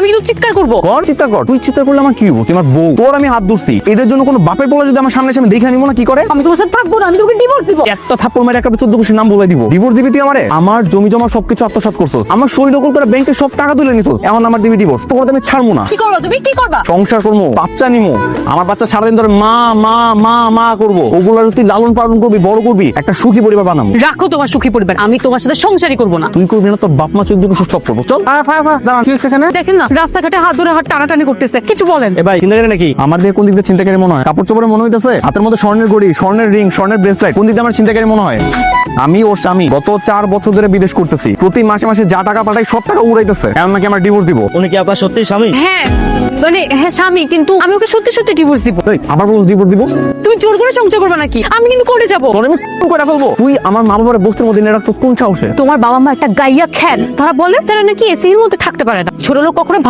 আমি কিন্তু চিৎকার করব। কর চিন্তা কর। তুই চিন্তা করলে আমার কি হব? তোমার বউ। তোর আমি হাত ধরছি। এটার জন্য কোনো বাপের পোলা যদি আমার সামনে আমি দেখে নিবো না কি করে? আমি তোমার সাথে থাকব না আমি তোকে ডিভোর্স দিব। একটা থাপ্পড় মেরে একটা চোদ্দ খুশি নাম বলে দিব। ডিভোর্স দিবি তুই আমারে? আমার জমি জমা সবকিছু আত্মসাৎ করছস। আমার শরীর দখল করে ব্যাংকে সব টাকা তুলে নিছস। এখন আমার দিবি ডিভোর্স তোমার আমি ছাড়বো না। কি করবা তুমি? কি করবা? সংসার করব বাচ্চা নিমো আমার বাচ্চা সারাদিন ধরে মা মা মা মা করব। ওগুলো তুই লালন পালন করবি বড় করবি একটা সুখী পরিবার বানাবো। রাখো তোমার সুখী পরিবার। আমি তোমার সাথে সংসারই করব না। তুই করবি না তোর বাপ মা চোদ্দ খুশি সব করব। চল। দাঁড়ান। কি হচ্ছে এখানে? দেখেন না রাস্তাঘাটে হাত ধরে হাত টানাটানি করতেছে। কিছু বলেন। এ ভাই চিন্তা নাকি? আমার দিকে কোন দিকে চিন্তা চিন্তাকারী মনে হয়? কাপড় চোপড়ে মনে হইতেছে? হাতের মধ্যে স্বর্ণের গড়ি স্বর্ণের রিং স্বর্ণের ব্রেসলেট কোন দিকে আমার চিন্তা চিন্তাকারী মনে হয়? আমি ওর স্বামী গত চার বছর ধরে বিদেশ করতেছি। প্রতি মাসে মাসে যা টাকা পাঠাই সব টাকা উড়াইতেছে। এমন নাকি আমার ডিভোর্স দিব। উনি কি আপনার সত্যি স্বামী? হ্যাঁ। মানে হ্যাঁ স্বামী কিন্তু আমি ওকে সত্যি সত্যি ডিভোর্স দিব। এই, আবার বলছ ডিভোর্স দিব? তুমি জোর করে সংসার করবে নাকি? আমি কিন্তু করে যাব। তোর আমি করে ফেলব। তুই আমার মা বাবার বস্তির মধ্যে নিয়ে রাখছিস কোন সাহসে? তোমার বাবা মা একটা গাইয়া খ্যান তারা বলে তারা নাকি এসির মধ্যে থাকতে পারে না। ছোট লোক কখনো ভালো